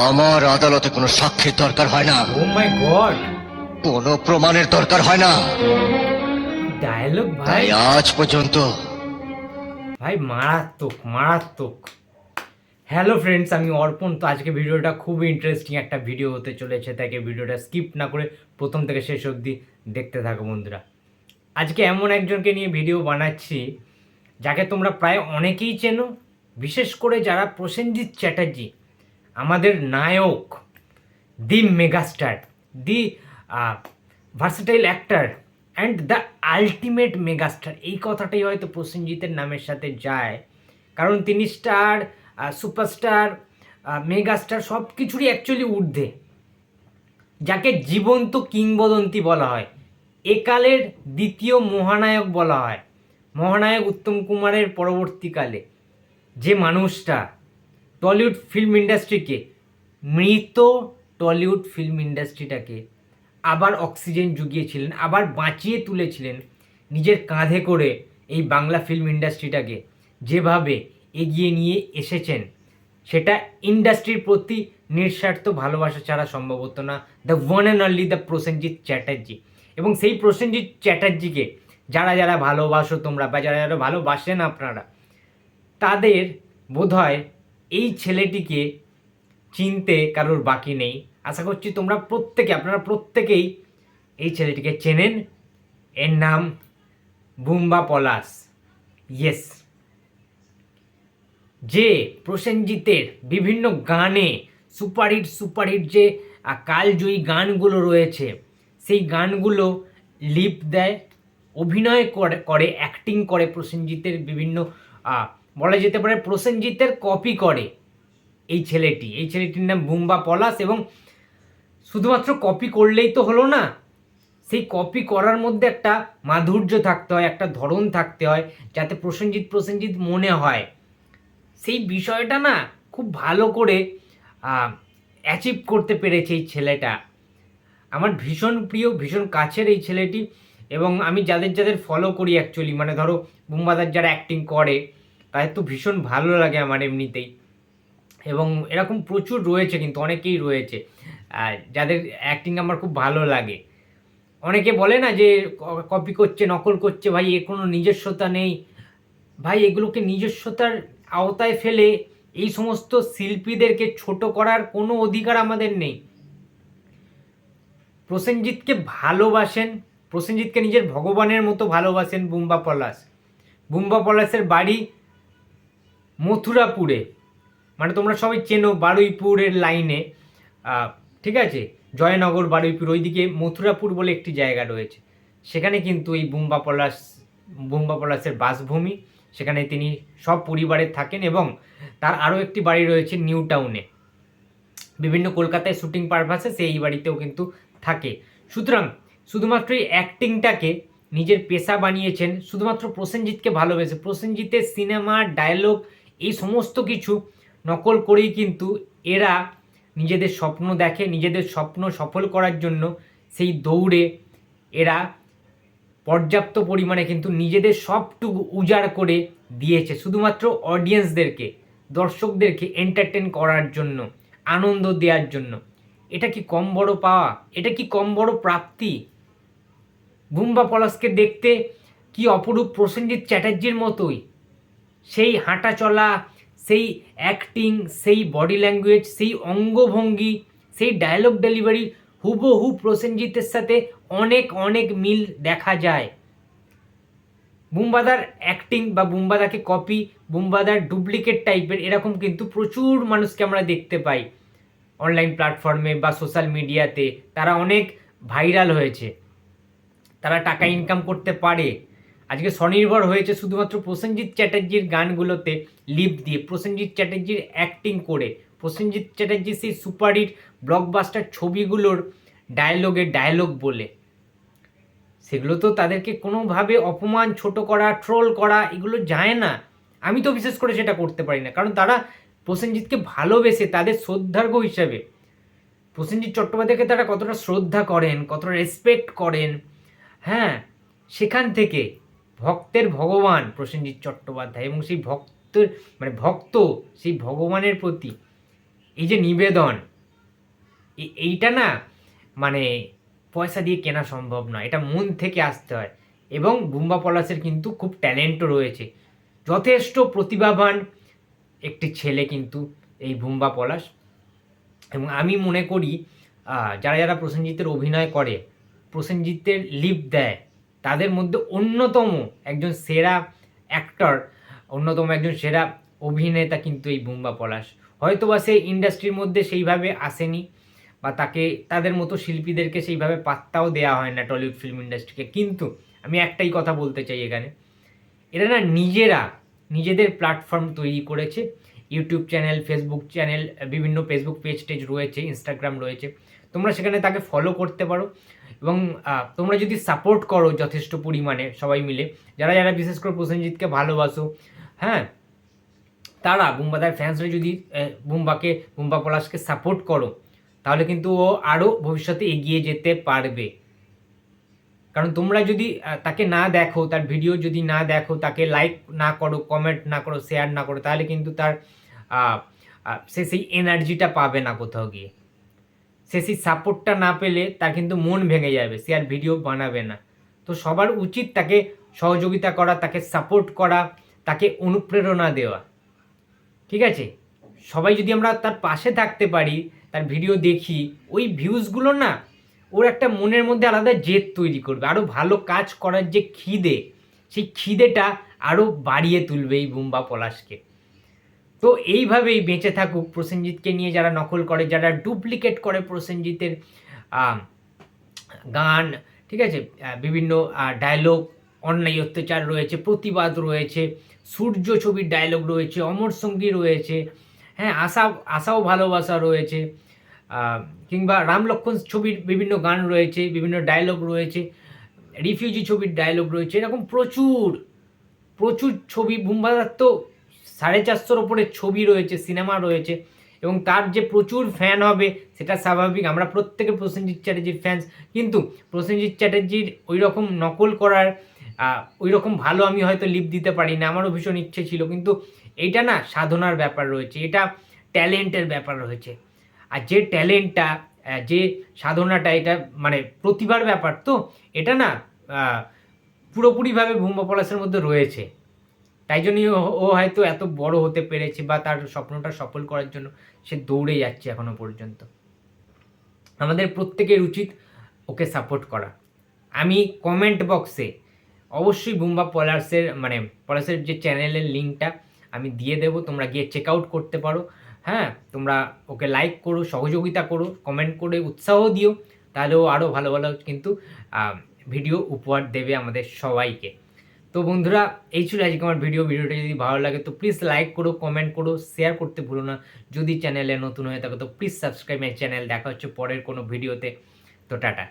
আমার আদালতে কোনো সাক্ষীর দরকার হয় না। ও মাই গড কোনো প্রমাণের দরকার হয় না। ডায়লগ ভাই। তাই আজ পর্যন্ত ভাই মারাত্মক মারাত্মক। হ্যালো ফ্রেন্ডস আমি অর্পণ। তো আজকে ভিডিওটা খুব ইন্টারেস্টিং একটা ভিডিও হতে চলেছে তাকে ভিডিওটা স্কিপ না করে প্রথম থেকে শেষ অবধি দেখতে থাকো বন্ধুরা। আজকে এমন একজনকে নিয়ে ভিডিও বানাচ্ছি যাকে তোমরা প্রায় অনেকেই চেনো বিশেষ করে যারা প্রসেনজিৎ চ্যাটার্জি। আমাদের নায়ক the megastar the versatile actor and the ultimate megastar এই কথাটাই হয়তো প্রসেনজিতের নামের সাথে যায়। কারণ তিনি স্টার সুপারস্টার মেগাস্টার সব কিছুরই অ্যাকচুয়ালি ঊর্ধ্বে। যাকে জীবন্ত কিংবদন্তি বলা হয়। একালের দ্বিতীয় মহানায়ক বলা হয়। মহানায়ক উত্তম কুমারের পরবর্তীকালে যে মানুষটা টলিউড ফিল্ম ইন্ডাস্ট্রিকে, মৃত টলিউড ফিল্ম ইন্ডাস্ট্রিটাকে আবার অক্সিজেন জুগিয়েছিলেন, আবার বাঁচিয়ে তুলেছিলেন নিজের কাঁধে করে এই বাংলা ফিল্ম ইন্ডাস্ট্রিটাকে। যেভাবে এগিয়ে নিয়ে এসেছেন, সেটা ইন্ডাস্ট্রির প্রতি নিঃস্বার্থ ভালোবাসা ছাড়া সম্ভব হতো না। The one and only the Prosenjit Chatterjee এবং সেই প্রসেনজিৎ চ্যাটার্জিকে যারা যারা ভালোবাসো তোমরা, বা যারা যারা ভালোবাসেন আপনারা, তাদের বোধহয় এই ছেলেটিকে চিনতে কারোর বাকি নেই। আশা করছি তোমরা প্রত্যেকে, আপনারা প্রত্যেকেই এই ছেলেটিকে চেনেন। এর নাম বুম্বা পলাশ। ইয়েস যে প্রসেনজিতের বিভিন্ন গানে সুপারহিট সুপারহিট যে কালজয়ী গানগুলো রয়েছে, সেই গানগুলো লিপ দেয়, অভিনয় করে অ্যাক্টিং করে প্রসেনজিতের বিভিন্ন বলা যেতে পারে প্রসেনজিতের কপি করে এই ছেলেটি। এই ছেলেটির নাম বুম্বা পলাশ এবং শুধুমাত্র কপি করলেই তো হলো না, সেই কপি করার মধ্যে একটা মাধুর্য থাকতে হয়, একটা ধরন থাকতে হয়, যাতে প্রসেনজিৎ প্রসেনজিৎ মনে হয়। সেই বিষয়টা না খুব ভালো করে অ্যাচিভ করতে পেরেছে এই ছেলেটা। আমার ভীষণ প্রিয়, ভীষণ কাছের এই ছেলেটি এবং আমি যাদের যাদের ফলো করি অ্যাকচুয়ালি মানে ধরো বুম্বাদার যারা অ্যাক্টিং করে তাদের তো ভীষণ ভালো লাগে আমার এমনিতেই। এবং এরকম প্রচুর রয়েছে কিন্তু অনেকেই রয়েছে। যাদের অ্যাক্টিং আমার খুব ভালো লাগে। অনেকে বলে না যে কপি করছে, নকল করছে, ভাই এর কোনো নিজস্বতা নেই। ভাই, এগুলোকে নিজস্বতার আওতায় ফেলে এই সমস্ত শিল্পীদেরকে ছোট করার কোনো অধিকার আমাদের নেই। প্রসেনজিৎকে ভালোবাসেন, প্রসেনজিৎকে নিজের ভগবানের মতো ভালোবাসেন বুম্বা পলাশ। বুম্বা পলাশের বাড়ি মথুরাপুরে। মানে তোমরা সবাই চেনো বারুইপুরের লাইনে ঠিক আছে? জয়নগর, বারুইপুর, ওইদিকে মথুরাপুর বলে একটি জায়গা রয়েছে। সেখানে কিন্তু এই বুম্বা পলাশ, বুম্বা পলাশের বাসভূমি, সেখানে তিনি সব পরিবারে থাকেন এবং তার আরও একটি বাড়ি রয়েছে নিউ টাউনে। বিভিন্ন কলকাতায় শুটিং পারপাসে সে এই বাড়িতেও কিন্তু থাকে। সুতরাং শুধুমাত্র এই অ্যাক্টিংটাকে নিজের পেশা বানিয়েছেন, শুধুমাত্র প্রসেনজিৎকে ভালোবেসে। প্রসেনজিতের সিনেমা, ডায়লগ এই সমস্ত কিছু নকল করেই কিন্তু এরা নিজেদের স্বপ্ন দেখে, নিজেদের স্বপ্ন সফল করার জন্য সেই দৌড়ে এরা পর্যাপ্ত পরিমাণে কিন্তু নিজেদের সবটুকু উজাড় করে দিয়েছে। শুধুমাত্র অডিয়েন্সদেরকে দর্শকদেরকে এন্টারটেন করার জন্য, আনন্দ দেওয়ার জন্য। এটা কি কম বড় পাওয়া? এটা কি কম বড় প্রাপ্তি? বুম্বা পলাশকে দেখতে কি অপরূপ প্রসেনজিৎ চ্যাটার্জির মতোই? সেই হাঁটা চলা, সেই অ্যাক্টিং সেই বডি ল্যাঙ্গুয়েজ সেই অঙ্গভঙ্গি, সেই ডায়লগ ডেলিভারি হুবহু প্রসেনজিতের সাথে অনেক অনেক মিল দেখা যায়। বুম্বাদার অ্যাক্টিং বা বুম্বাদাকে কপি বুম্বাদার ডুপ্লিকেট টাইপের এরকম কিন্তু প্রচুর মানুষকে আমরা দেখতে পাই। অনলাইন প্ল্যাটফর্মে বা সোশ্যাল মিডিয়াতে তারা অনেক ভাইরাল হয়েছে। তারা টাকা ইনকাম করতে পারে। আজকে স্বনির্ভর হয়েছে শুধুমাত্র প্রসেনজিৎ চ্যাটার্জির গানগুলোতে লিপ দিয়ে। প্রসেনজিৎ চ্যাটার্জির অ্যাক্টিং করে, প্রসেনজিৎ চ্যাটার্জির সেই সুপারহিট ব্লকবাস্টার ছবিগুলোর ডায়লগে ডায়লগ বলে। সেগুলো তো তাদেরকে কোনোভাবে অপমান, ছোট করা ট্রোল করা, এগুলো যায় না। আমি তো বিশেষ করে সেটা করতে পারি না, কারণ তারা প্রসেনজিৎকে ভালোবেসে তাদের শ্রদ্ধার্ঘ হিসাবে। প্রসেনজিৎ চট্টোপাধ্যায়কে তারা কতটা শ্রদ্ধা করেন, কতটা রেসপেক্ট করেন হ্যাঁ সেখান থেকে ভক্তের ভগবান প্রসেনজিৎ চট্টোপাধ্যায় এবং সেই ভক্তের মানে ভক্ত সেই ভগবানের প্রতি এই যে নিবেদন এইটা না মানে পয়সা দিয়ে কেনা সম্ভব নয়। এটা মন থেকে আসতে হয়। এবং বুম্বা পলাশের কিন্তু খুব ট্যালেন্টও রয়েছে। যথেষ্ট প্রতিভাবান একটি ছেলে কিন্তু এই বুম্বা পলাশ। এবং আমি মনে করি যারা যারা প্রসেনজিতের অভিনয় করে, প্রসেনজিতের লিপ দেয় তাদের মধ্যে অন্যতম একজন সেরা অ্যাক্টর অন্যতম একজন সেরা অভিনেতা কিন্তু এই বুম্বা পলাশ। হয়তো বা সে ইন্ডাস্ট্রির মধ্যে সেইভাবে আসেনি বা তাকে, তাদের মতো শিল্পীদেরকে সেইভাবে পাত্তাও দেওয়া হয় না টলিউড ফিল্ম ইন্ডাস্ট্রিকে কিন্তু আমি একটাই কথা বলতে চাই এখানে। এরা না নিজেরা নিজেদের প্ল্যাটফর্ম তৈরি করেছে। ইউটিউব চ্যানেল ফেসবুক চ্যানেল বিভিন্ন ফেসবুক পেজ টেজ রয়েছে ইনস্টাগ্রাম রয়েছে। তোমরা সেখানে তাকে ফলো করতে পারো। এবং তোমরা যদি সাপোর্ট করো যথেষ্ট পরিমাণে সবাই মিলে, যারা যারা বিশেষ করে প্রসেনজিৎকে ভালোবাসো হ্যাঁ তারা বুম্বাদার ফ্যান্সরা যদি বুম্বাকে, বুম্বা পলাশকে সাপোর্ট করো, তাহলে কিন্তু ও আরও ভবিষ্যতে এগিয়ে যেতে পারবে। কারণ তোমরা যদি তাকে না দেখো, তার ভিডিও যদি না দেখো, তাকে লাইক না করো কমেন্ট না করো শেয়ার না করো, তাহলে কিন্তু তার সে সেই এনার্জিটা পাবে না কোথাও গিয়ে। সে সেই সাপোর্টটা না পেলে তার কিন্তু মন ভেঙে যাবে, সে আর ভিডিও বানাবে না। তো সবার উচিত তাকে সহযোগিতা করা, তাকে সাপোর্ট করা, তাকে অনুপ্রেরণা দেওয়া। ঠিক আছে? সবাই যদি আমরা তার পাশে থাকতে পারি, তার ভিডিও দেখি, ওই ভিউজগুলো না, ওর একটা মনের মধ্যে আলাদা জেদ তৈরি করবে। আরও ভালো কাজ করার যে খিদে, সেই খিদেটা আরও বাড়িয়ে তুলবে এই বুম্বা পলাশকে। তো এইভাবেই বেঁচে থাকুক প্রসেনজিৎকে নিয়ে যারা নকল করে, যারা ডুপ্লিকেট করে প্রসেনজিতের গান, ঠিক আছে? বিভিন্ন ডায়লগ অন্যায় অত্যাচার রয়েছে, প্রতিবাদ রয়েছে, সূর্য ছবির ডায়লগ রয়েছে, অমর সঙ্গী রয়েছে হ্যাঁ আশা, আশাও ভালোবাসা রয়েছে কিংবা রাম লক্ষণ ছবির বিভিন্ন গান রয়েছে, বিভিন্ন ডায়লগ রয়েছে রিফিউজি ছবির ডায়লগ রয়েছে, এরকম প্রচুর প্রচুর ছবি বুম্বাদার তো সাড়ে চারশোর ওপরে ছবি রয়েছে, সিনেমা রয়েছে এবং তার যে প্রচুর ফ্যান হবে সেটা স্বাভাবিক। আমরা প্রত্যেকে প্রসেনজিৎ চ্যাটার্জির ফ্যান্স কিন্তু প্রসেনজিৎ চ্যাটার্জির ওই রকম নকল করার ওই রকম ভালো আমি হয়তো লিপ দিতে পারি না, আমারও ভীষণ ইচ্ছে ছিল। কিন্তু এইটা না সাধনার ব্যাপার রয়েছে, এটা ট্যালেন্টের ব্যাপার রয়েছে। আর যে ট্যালেন্টটা যে সাধনাটা, এটা মানে প্রতিভার ব্যাপার তো, এটা না পুরোপুরিভাবে ভূম্বা মধ্যে রয়েছে। তাই জন্যই ও- হয়তো এত বড় হতে পেরেছে বা তার স্বপ্নটা সফল করার জন্য সে দৌড়ে যাচ্ছে এখনও পর্যন্ত। আমাদের প্রত্যেকের উচিত ওকে সাপোর্ট করা। আমি কমেন্ট বক্সে অবশ্যই বুম্বা পলার্সের মানে পলার্সের যে চ্যানেলের লিঙ্কটা আমি দিয়ে দেবো, তোমরা গিয়ে চেক আউট করতে পারো। হ্যাঁ তোমরা ওকে লাইক করো, সহযোগিতা করো কমেন্ট করে উৎসাহ দিও তাহলে ও আরও ভালো ভালো কিন্তু ভিডিও উপহার দেবে আমাদের সবাইকে। তো বন্ধুরা, এই ছিল আজকে আমার ভিডিও ভিডিওটা যদি ভালো লাগে, তো প্লিজ লাইক করো কমেন্ট করো শেয়ার করতে ভুলো না। যদি চ্যানেলে নতুন হয়ে থাকো, তো প্লিজ সাবস্ক্রাইব মাই চ্যানেল দেখা হচ্ছে পরের কোনো ভিডিওতে তো টাটা।